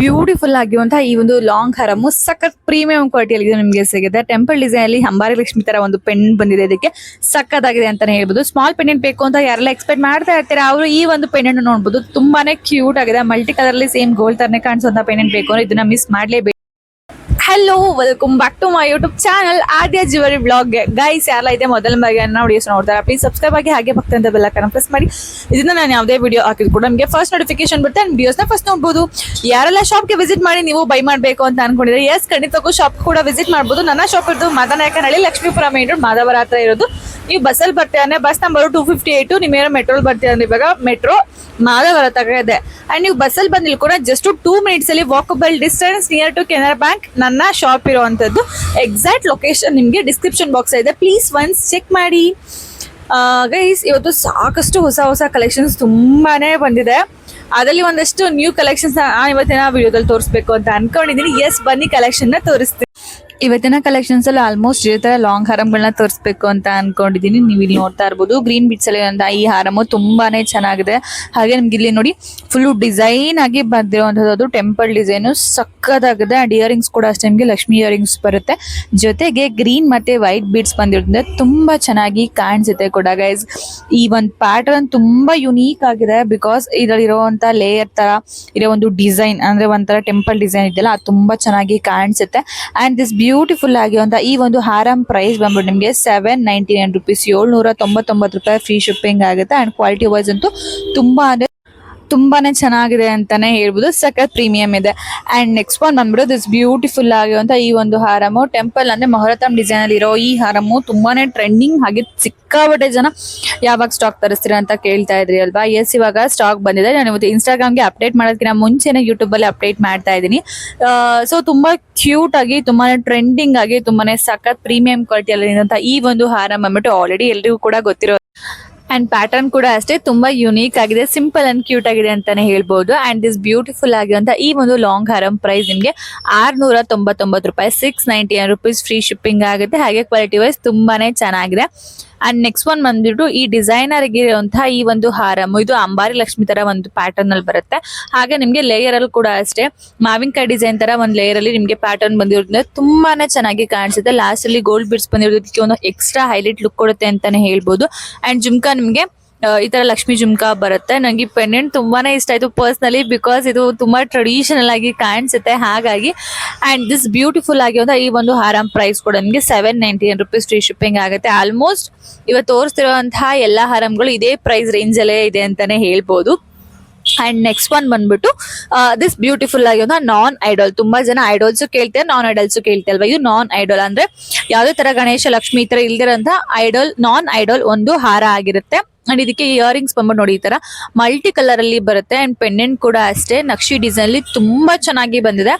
Beautiful ಆಗಿರುವಂತಹ ಈ ಒಂದು ಲಾಂಗ್ ಹರಮು ಸಖತ್ ಪ್ರೀಮಿಯಂ ಕ್ವಾಲಿಟಿಯಲ್ಲಿ ಇದು ನಿಮಗೆ ಸಿಗುತ್ತೆ. ಟೆಂಪಲ್ ಡಿಸೈನ್ ಅಲ್ಲಿ ಅಂಬಾರಿ ಲಕ್ಷ್ಮಿ ತರ ಒಂದು ಪೆನ್ ಬಂದಿದೆ ಇದಕ್ಕೆ. ಸಖತ್ತಾಗಿದೆ ಅಂತಾನೆ ಹೇಳ್ಬೋದು. ಸ್ಮಾಲ್ ಪೆಂಡೆಂಟ್ ಬೇಕು ಅಂತ ಯಾರೆಲ್ಲ ಎಕ್ಸ್ಪೆಕ್ಟ್ ಮಾಡ್ತಾ ಇರ್ತಾರೆ, ಅವರು ಈ ಒಂದು ಪೆಂಡೆಂಟ್ ನೋಡ್ಬೋದು. ತುಂಬಾನೇ ಕ್ಯೂಟ್ ಆಗಿದೆ. ಮಲ್ಟಿ ಕಲರ್ ಅಲ್ಲಿ ಸೇಮ್ ಗೋಲ್ಡ್ ತರನೇ ಕಾಣಿಸುವಂತ ಪೆಂಡೆಂಟ್ ಬೇಕು ಇದನ್ನ ಮಿಸ್ ಮಾಡ್ಲೇಬೇಕು. Hello welcome back to my YouTube channel Aadya jewellery blog guys ಯಾರೆಲ್ಲ ಇದೆ, ಮೊದಲ ಬಗ್ಗೆ ನನ್ನ ವಿಡಿಯೋಸ್ ನೋಡ್ತಾರೆ ಪ್ಲೀಸ್ ಸಬ್ಸ್ಕ್ರೈಬ್ ಆಗಿ ಹಾಗೆ ಪಕ್ಕದಂತ ಬೆಲ್ಲ ಕನ್ನ ಪ್ರೆಸ್ ಮಾಡಿ. ಇದನ್ನ ನಾನು ಯಾವುದೇ ವಿಡಿಯೋ ಹಾಕಿದ್ರು ಕೂಡ ನಿಮಗೆ ಫಸ್ಟ್ ನೋಟಿಫಿಕೇಶನ್ ಬರುತ್ತೆ ಅಂಡ್ ವಿಡಿಯೋಸ್ನ ಫಸ್ಟ್ ನೋಡ್ಬೋದು. ಯಾರೆಲ್ಲ ಶಾಪ್ಗೆ ವಿಸಿಟ್ ಮಾಡಿ ನೀವು ಬೈ ಮಾಡಬೇಕು ಅಂತ ಅನ್ಕೊಂಡಿದ್ರೆ ಎಸ್ ಖಂಡಿತಕ್ಕೂ ಶಾಪ್ ಕೂಡ ವಿಸಿಟ್ ಮಾಡ್ಬೋದು. ನನ್ನ ಶಾಪ್ ಇರೋದು ಮಾದನಾಯಕನಹಳ್ಳಿ, ಲಕ್ಷ್ಮೀಪುರ ಮೇನ್ ರೋಡ್ ಮಾದವರ ಹತ್ರ ಇರೋದು. ನೀವು ಬಸ್ಸಲ್ಲಿ ಬರ್ತೀರ ಅಂದರೆ bus number two fifty eight ನಿಮ್ಮೇನೋ ಮೆಟ್ರೋಲ್ ಬರ್ತೀರ ಅಂದ್ರೆ ಇವಾಗ ಮೆಟ್ರೋ ಮಾದವರ ತಗ ಇದೆ. ಅಂಡ್ ನೀವು ಬಸ್ಸಲ್ಲಿ ಬಂದಿಲ್ಲ ಕೂಡ just two ಮಿನಿಟ್ಸಲ್ಲಿ walkable distance near to Canara bank ನನ್ನ ಶಾಪ್ ಇರುವಂತದ್ದು ಎಕ್ಸಾಕ್ಟ್ ಲೊಕೇಶನ್ ನಿಮಗೆ ಡಿಸ್ಕ್ರಿಪ್ಷನ್ ಬಾಕ್ಸ್ ಇದೆ. ಪ್ಲೀಸ್ ಒನ್ಸ್ ಚೆಕ್ ಮಾಡಿ. ಗೈಸ್ ಇವತ್ತು ಸಾಕಷ್ಟು ಹೊಸ ಹೊಸ ಕಲೆಕ್ಷನ್ಸ್ ತುಂಬಾನೇ ಬಂದಿದೆ. ಅದರಲ್ಲಿ ಒಂದಷ್ಟು ನ್ಯೂ ಕಲೆಕ್ಷನ್ಸ್ ಇವತ್ತಿನ ವಿಡಿಯೋದಲ್ಲಿ ತೋರಿಸ್ಬೇಕು ಅಂತ ಅನ್ಕೊಂಡಿದ್ದೀನಿ ಎಸ್ ಬನ್ನಿ ಕಲೆಕ್ಷನ್ನ ನ ತೋರಿಸ್ತೀನಿ. ಇವತ್ತಿನ ಕಲೆಕ್ಷನ್ಸ್ ಅಲ್ಲಿ ಆಲ್ಮೋಸ್ಟ್ ಇದೇ ತರ ಲಾಂಗ್ ಹಾರಮ್ಗಳನ್ನ ತೋರಿಸ್ಬೇಕು ಅಂತ ಅನ್ಕೊಂಡಿದೀನಿ. ನೀವು ಇಲ್ಲಿ ನೋಡ್ತಾ ಇರ್ಬೋದು. ಗ್ರೀನ್ ಬಿಟ್ಸ್ ಅಲ್ಲಿ ಅಂತ ಈ ಹಾರಮು ತುಂಬಾನೇ ಚೆನ್ನಾಗಿದೆ. ಹಾಗೆ ನಿಮ್ಗೆ ಇಲ್ಲಿ ನೋಡಿ ಫುಲ್ ಡಿಸೈನ್ ಆಗಿ ಬಂದಿರುವಂತದ್ದು ಟೆಂಪಲ್ ಡಿಸೈನ್ ಸಕ್ಕದಾಗಿದೆ ಅಂಡ್ ಇಯರಿಂಗ್ಸ್ ಕೂಡ ಅಷ್ಟೇ. ನಿಮಗೆ ಲಕ್ಷ್ಮಿ ಇಯರಿಂಗ್ಸ್ ಬರುತ್ತೆ. ಜೊತೆಗೆ ಗ್ರೀನ್ ಮತ್ತೆ ವೈಟ್ ಬೀಡ್ಸ್ ಬಂದಿರೋದ್ರಿಂದ ತುಂಬಾ ಚೆನ್ನಾಗಿ ಕಾಣಿಸುತ್ತೆ ಕೂಡ ಗೈಸ್ ಈ ಒಂದು ಪ್ಯಾಟರ್ನ್ ತುಂಬಾ ಯುನೀಕ್ ಆಗಿದೆ ಬಿಕಾಸ್ ಇದರಲ್ಲಿರುವಂತ ಲೇಯರ್ ತರ ಇರೋ ಒಂದು ಡಿಸೈನ್ ಅಂದ್ರೆ ಒಂಥರ ಟೆಂಪಲ್ ಡಿಸೈನ್ ಇದೆಯಲ್ಲ, ಅದು ತುಂಬಾ ಚೆನ್ನಾಗಿ ಕಾಣಿಸುತ್ತೆ. ಅಂಡ್ ದಿಸ್ ಬ್ಯೂಟಿಫುಲ್ ಆಗಿರುವಂತ ಈ ಒಂದು ಹಾರಂ ಪ್ರೈಸ್ ಬಂದ್ಬಿಟ್ಟು ನಿಮಗೆ ಸೆವೆನ್ ನೈಂಟಿ ನೈನ್ ರುಪೀಸ್ ಏಳ್ನೂರ ತೊಂಬತ್ತೊಂಬತ್ತು ರೂಪಾಯಿ ಫ್ರೀ ಶಿಪ್ಪಿಂಗ್ ಆಗುತ್ತೆ. ಅಂಡ್ ಕ್ವಾಲಿಟಿ ವೈಸ್ ಅಂತೂ ತುಂಬಾ ಅಂದ್ರೆ ತುಂಬಾನೇ ಚೆನ್ನಾಗಿದೆ ಅಂತಾನೆ ಹೇಳ್ಬೋದು. ಸಖತ್ ಪ್ರೀಮಿಯಂ ಇದೆ. ಅಂಡ್ ನೆಕ್ಸ್ಟ್ ಒನ್ ಬಂದ್ಬಿಟ್ಟು ದಿಸ್ ಬ್ಯೂಟಿಫುಲ್ ಆಗಿರುವಂತ ಈ ಒಂದು ಹಾರಮು. ಟೆಂಪಲ್ ಅಂದ್ರೆ ಮೊಹರತಮ್ ಡಿಸೈನ್ ಅಲ್ಲಿ ಇರೋ ಈ ಹಾರಮು ತುಂಬಾನೇ ಟ್ರೆಂಡಿಂಗ್ ಹಾಗೆ ಸಿಕ್ಕಾಪಟ್ಟೆ ಜನ ಯಾವಾಗ ಸ್ಟಾಕ್ ತರಿಸ್ತೀರಾ ಅಂತ ಕೇಳ್ತಾ ಇದ್ರಿ ಅಲ್ವಾ? ಎಸ್ ಇವಾಗ ಸ್ಟಾಕ್ ಬಂದಿದೆ. ನಾನು ಇವತ್ತು ಇನ್ಸ್ಟಾಗ್ರಾಮ್ಗೆ ಅಪ್ಡೇಟ್ ಮಾಡೋದಕ್ಕಿಂತ ಮುಂಚೆನೆ ಯೂಟ್ಯೂಬ್ ಅಲ್ಲಿ ಅಪ್ಡೇಟ್ ಮಾಡ್ತಾ ಇದ್ದೀನಿ. ಸೊ ತುಂಬಾ ಕ್ಯೂಟ್ ಆಗಿ, ತುಂಬಾನೇ ಟ್ರೆಂಡಿಂಗ್ ಆಗಿ, ತುಂಬಾನೇ ಸಖತ್ ಪ್ರೀಮಿಯಂ ಕ್ವಾಲಿಟಿ ಅಲ್ಲಿ ಈ ಒಂದು ಹಾರಂ ಬಂದ್ಬಿಟ್ಟು ಆಲ್ರೆಡಿ ಎಲ್ರಿಗೂ ಕೂಡ ಗೊತ್ತಿರೋ ಅಂಡ್ ಪ್ಯಾಟರ್ನ್ ಕೂಡ ಅಷ್ಟೇ, ತುಂಬಾ ಯುನೀಕ್ ಆಗಿದೆ ಸಿಂಪಲ್ ಅಂಡ್ ಕ್ಯೂಟ್ ಆಗಿದೆ ಅಂತಾನೆ ಹೇಳ್ಬೋದು. ಅಂಡ್ ದಿಸ್ ಬ್ಯೂಟಿಫುಲ್ ಆಗಿರುವಂತಹ ಈ ಒಂದು ಲಾಂಗ್ ಹಾರಂ ಪ್ರೈಸ್ ನಿಮಗೆ ಆರ್ನೂರ ತೊಂಬತ್ತೊಂಬತ್ತು ರೂಪಾಯಿ six ninety rupees free shipping ಆಗುತ್ತೆ. ಹಾಗೆ ಕ್ವಾಲಿಟಿ ವೈಸ್ ತುಂಬಾನೇ ಚೆನ್ನಾಗಿದೆ. ಅಂಡ್ ನೆಕ್ಸ್ಟ್ ಒನ್ ಬಂದ್ಬಿಟ್ಟು ಈ ಡಿಸೈನರ್ ಇರುವಂತಹ ಈ ಒಂದು ಹಾರಮ್ ಇದು ಅಂಬಾರಿ ಲಕ್ಷ್ಮಿ ತರ ಒಂದು ಪ್ಯಾಟರ್ನ್ ಅಲ್ಲಿ ಬರುತ್ತೆ. ಹಾಗೆ ನಿಮಗೆ ಲೇಯರ್ ಅಲ್ಲಿ ಕೂಡ ಅಷ್ಟೇ, ಮಾವಿನಕಾಯಿ ಡಿಸೈನ್ ತರ ಒಂದು ಲೇಯರ್ ಅಲ್ಲಿ ನಿಮಗೆ ಪ್ಯಾಟರ್ನ್ ಬಂದಿರೋದ್ರಿಂದ ತುಂಬಾನೇ ಚೆನ್ನಾಗಿ ಕಾಣಿಸುತ್ತೆ. ಲಾಸ್ಟ್ ಅಲ್ಲಿ ಗೋಲ್ಡ್ ಬಿಡ್ಸ್ ಬಂದಿರೋದಕ್ಕೆ ಒಂದು ಎಕ್ಸ್ಟ್ರಾ ಹೈಲೈಟ್ ಲುಕ್ ಕೊಡುತ್ತೆ ಅಂತಾನೆ ಹೇಳ್ಬೋದು. ಅಂಡ್ ಜುಮ್ಕಾ ನಿಮಗೆ ಈ ತರ ಲಕ್ಷ್ಮಿ ಜುಮ್ಕಾ ಬರುತ್ತೆ. ನಂಗೆ ಈ ಪೆಂಡೆಂಟ್ ತುಂಬಾನೇ ಇಷ್ಟ ಆಯ್ತು ಪರ್ಸ್ನಲಿ ಬಿಕಾಸ್ ಇದು ತುಂಬಾ ಟ್ರೆಡಿಷನಲ್ ಆಗಿ ಕಾಣಿಸುತ್ತೆ. ಹಾಗಾಗಿ ಅಂಡ್ ದಿಸ್ ಬ್ಯೂಟಿಫುಲ್ ಆಗಿರುವಂತ ಈ ಒಂದು ಹಾರಂ ಪ್ರೈಸ್ ಕೂಡ ನಿಮಗೆ seven ninety rupees free shipping ಆಗುತ್ತೆ. ಆಲ್ಮೋಸ್ಟ್ ಇವತ್ತು ತೋರಿಸ್ತಿರುವಂತಹ ಎಲ್ಲಾ ಹಾರಂಗಳು ಇದೇ ಪ್ರೈಸ್ ರೇಂಜ್ ಅಲ್ಲೇ ಇದೆ ಅಂತಾನೆ ಹೇಳ್ಬೋದು. ಅಂಡ್ ನೆಕ್ಸ್ಟ್ ಒನ್ ಬಂದ್ಬಿಟ್ಟು ದಿಸ್ ಬ್ಯೂಟಿಫುಲ್ ಆಗಿರೋ ನಾನ್ ಐಡಲ್ ತುಂಬಾ ಜನ ಐಡಲ್ಸ್ ಕೇಳ್ತಾರೆ ನಾನ್ ಐಡಲ್ಸು ಕೇಳ್ತಾ ಅಲ್ವಾ? ಇದು ನಾನ್ ಐಡಲ್ ಅಂದ್ರೆ ಯಾವುದೇ ತರ ಗಣೇಶ, ಲಕ್ಷ್ಮಿ ಈ ತರ ಇಲ್ದಿರಂತ ಐಡಲ್ ನಾನ್ ಐಡಲ್ ಒಂದು ಹಾರ ಆಗಿರುತ್ತೆ. ಅಂಡ್ ಇದಕ್ಕೆ ಇಯರಿಂಗ್ಸ್ ಬಂದ್ಬಿಟ್ಟು ನೋಡಿ ಈ ತರ ಮಲ್ಟಿ ಕಲರ್ ಅಲ್ಲಿ ಬರುತ್ತೆ ಅಂಡ್ ಪೆಂಡೆಂಟ್ ಕೂಡ ಅಷ್ಟೇ. ನಕ್ಷಿ ಡಿಸೈನ್ ಅಲ್ಲಿ ತುಂಬಾ ಚೆನ್ನಾಗಿ ಬಂದಿದೆ.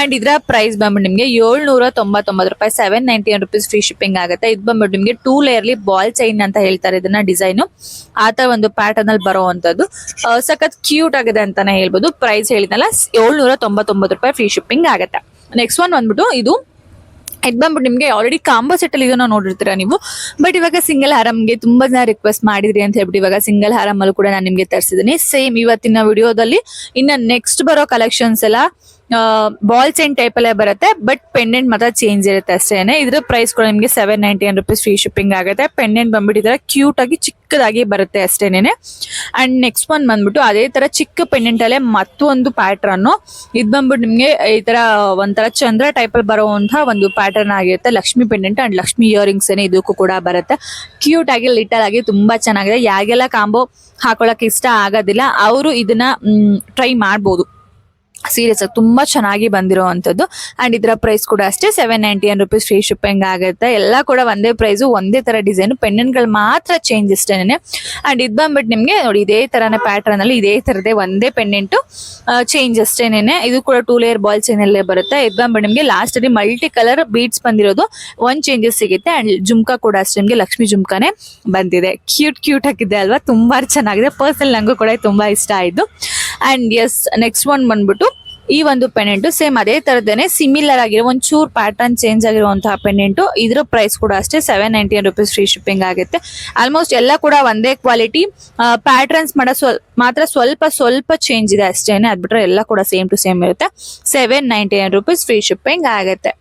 ಅಂಡ್ ಇದರ ಪ್ರೈಸ್ ಬಂದ್ಬಿಟ್ಟು ನಿಮಗೆ ಏಳ್ನೂರ ತೊಂಬತ್ತೊಂಬತ್ತು ರೂಪಾಯಿ seven ninety rupees free shipping ಆಗುತ್ತೆ. ಇದು ಬಂದ್ಬಿಟ್ಟು ನಿಮಗೆ ಟೂ ಲೇಯರ್ಲಿ ಬಾಲ್ ಚೈನ್ ಅಂತ ಹೇಳ್ತಾರೆ ಇದನ್ನ ಡಿಸೈನು ಆ ತರ ಒಂದು ಪ್ಯಾಟರ್ನ್ ಅಲ್ಲಿ ಬರುವಂತದ್ದು. ಸಖತ್ ಕ್ಯೂಟ್ ಆಗಿದೆ ಅಂತಾನೆ ಹೇಳ್ಬೋದು. ಪ್ರೈಸ್ ಹೇಳಿದ್ನಲ್ಲ ಏಳ್ನೂರ ತೊಂಬತ್ತೊಂಬತ್ತು ರೂಪಾಯಿ ಫ್ರೀ ಶಿಪ್ಪಿಂಗ್ ಆಗುತ್ತೆ. ನೆಕ್ಸ್ಟ್ ಒನ್ ಬಂದ್ಬಿಟ್ಟು ಇದು ಇದು ಬಂದ್ಬಿಟ್ಟು ನಿಮಗೆ ಆಲ್ರೆಡಿ ಕಾಂಬೋ ಸೆಟ್ ಅಲ್ಲಿ ಇದನ್ನ ನೋಡಿರ್ತೀರಾ ನೀವು? ಬಟ್ ಇವಾಗ ಸಿಂಗಲ್ ಹಾರಮ್ಗೆ ತುಂಬಾ ಜನ ರಿಕ್ವೆಸ್ಟ್ ಮಾಡಿದ್ರಿ ಅಂತ ಹೇಳ್ಬಿಟ್ಟು ಇವಾಗ ಸಿಂಗಲ್ ಹಾರಮ್ ಅಲ್ಲೂ ಕೂಡ ನಾನು ನಿಮ್ಗೆ ತರಿಸಿದ್ದೀನಿ ಸೇಮ್ ಇವತ್ತಿನ ವಿಡಿಯೋದಲ್ಲಿ ಇನ್ನ ನೆಕ್ಸ್ಟ್ ಬರೋ ಕಲೆಕ್ಷನ್ಸ್ ಎಲ್ಲ ಬಾಲ್ ಚೈನ್ ಟೈಪ್ ಅಲ್ಲೇ ಬರುತ್ತೆ ಬಟ್ ಪೆಂಡೆಂಟ್ ಮಾತ್ರ ಚೇಂಜ್ ಇರುತ್ತೆ ಅಷ್ಟೇನೆ ಇದ್ರ ಪ್ರೈಸ್ ಕೂಡ ನಿಮಗೆ seven ninety nine rupees free shipping ಆಗುತ್ತೆ. ಪೆಂಡೆಂಟ್ ಬಂದ್ಬಿಟ್ಟಿದ್ರೆ ಕ್ಯೂಟ್ ಆಗಿ ಚಿಕ್ಕದಾಗಿ ಬರುತ್ತೆ ಅಷ್ಟೇನೆ ಅಂಡ್ ನೆಕ್ಸ್ಟ್ ಒನ್ ಬಂದ್ಬಿಟ್ಟು ಅದೇ ತರ ಚಿಕ್ಕ ಪೆಂಡೆಂಟ್ ಅಲ್ಲೇ ಮತ್ತೊಂದು ಪ್ಯಾಟ್ರನ್ ಇದು ಬಂದ್ಬಿಟ್ಟು ನಿಮಗೆ ಈ ತರ ಒಂಥರ ಚಂದ್ರ ಟೈಪ್ ಅಲ್ಲಿ ಬರುವಂತಹ ಒಂದು ಪ್ಯಾಟರ್ನ್ ಆಗಿರುತ್ತೆ. Lakshmi pendant and Lakshmi earrings ಏನೇ ಇದಕ್ಕೂ ಕೂಡ ಬರುತ್ತೆ. ಕ್ಯೂಟ್ ಆಗಿ ಲಿಟಲ್ ಆಗಿ ತುಂಬಾ ಚೆನ್ನಾಗಿದೆ. ಯಾಗೆಲ್ಲ ಕಾಂಬೋ ಹಾಕೊಳಕ್ ಇಷ್ಟ ಆಗೋದಿಲ್ಲ, ಅವರು ಇದನ್ನ ಟ್ರೈ ಮಾಡ್ಬೋದು. ಸೀರಿಯಸ್ ಆಗಿ ತುಂಬಾ ಚೆನ್ನಾಗಿ ಬಂದಿರುವಂತದ್ದು ಅಂಡ್ ಇದರ ಪ್ರೈಸ್ ಕೂಡ ಅಷ್ಟೇ seven ninety rupees free shipping ಆಗುತ್ತೆ. ಎಲ್ಲ ಕೂಡ ಒಂದೇ ಪ್ರೈಸು ಒಂದೇ ತರ ಡಿಸೈನ್ ಪೆಂಡೆಂಟ್ಗಳು ಮಾತ್ರ ಚೇಂಜ್ ಇಷ್ಟೇನೆ. ಅಂಡ್ ಇದು ಬಂದ್ಬಿಟ್ಟು ನಿಮಗೆ ನೋಡಿ, ಇದೇ ತರನೇ ಪ್ಯಾಟರ್ನ್ ಅಲ್ಲಿ ಇದೇ ತರದೇ ಒಂದೇ ಪೆಂಡೆಂಟ್ ಚೇಂಜ್ ಅಷ್ಟೇನೆ ಇದು ಕೂಡ ಟೂ ಲೇಯರ್ ಬಾಲ್ ಚೈನ್ ಅಲ್ಲೇ ಬರುತ್ತೆ. ಇದು ಬಂದ್ಬಿಟ್ಟು ನಿಮಗೆ ಲಾಸ್ಟ್ ಅಲ್ಲಿ ಮಲ್ಟಿ ಕಲರ್ ಬೀಟ್ಸ್ ಬಂದಿರೋದು. ಒಂದ್ ಚೇಂಜಸ್ ಸಿಗುತ್ತೆ ಅಂಡ್ ಜುಮ್ಕಾ ಕೂಡ ಅಷ್ಟೇ, ನಿಮಗೆ ಲಕ್ಷ್ಮಿ ಜುಮ್ಕಾನೆ ಬಂದಿದೆ. ಕ್ಯೂಟ್ ಕ್ಯೂಟ್ ಆಗಿದೆ ಅಲ್ವಾ? ತುಂಬಾ ಚೆನ್ನಾಗಿದೆ. ಪರ್ಸನಲ್ ನಂಗೂ ಕೂಡ ತುಂಬಾ ಇಷ್ಟ ಆಯ್ತು. ಅಂಡ್ ಎಸ್ ನೆಕ್ಸ್ಟ್ ಒನ್ ಬಂದ್ಬಿಟ್ಟು, ಈ ಒಂದು ಪೆನೆಂಟು ಸೇಮ್ ಅದೇ ತರದೇನೆ ಸಿಮಿಲರ್ ಆಗಿರೋ ಒಂದು ಚೂರ್ ಪ್ಯಾಟರ್ನ್ ಚೇಂಜ್ ಆಗಿರುವಂತಹ ಪೆನೆಂಟು ಇದ್ರ ಪ್ರೈಸ್ ಕೂಡ ಅಷ್ಟೇ seven ninety rupees free shipping ಆಗುತ್ತೆ. ಆಲ್ಮೋಸ್ಟ್ ಎಲ್ಲ ಕೂಡ ಒಂದೇ ಕ್ವಾಲಿಟಿ ಪ್ಯಾಟರ್ನ್ಸ್ ಮಾಡೋ ಮಾತ್ರ ಸ್ವಲ್ಪ ಸ್ವಲ್ಪ ಚೇಂಜ್ ಇದೆ ಅಷ್ಟೇನೆ. ಅದ್ಬಿಟ್ರೆ ಎಲ್ಲ ಕೂಡ ಸೇಮ್ ಟು ಸೇಮ್ ಇರುತ್ತೆ. Seven ninety nine rupees free shipping ಆಗುತ್ತೆ.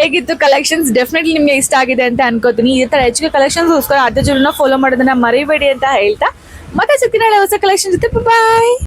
ಹೇಗಿತ್ತು ಕಲೆಕ್ಷನ್ಸ್ ಡೆಫಿನೆಟ್ಲಿ ನಿಮ್ಗೆ ಇಷ್ಟ ಆಗಿದೆ ಅಂತ ಅನ್ಕೋತೀನಿ. ಈ ತರ ಹೆಚ್ಚಿಗೆ ಕಲೆಕ್ಷನ್ಸ್ಗೋಸ್ಕರ ಅದ್ರ ಜೊತೆ ಫಾಲೋ ಮಾಡೋದನ್ನ ಮರಿಬೇಡಿ ಅಂತ ಹೇಳ್ತಾ ಮತ್ತೆ ಸಿಗ್ತೀನಿ ನಾಳೆ ಹೊಸ ಕಲೆಕ್ಷನ್ ಜೊತೆ ಬಾಯ್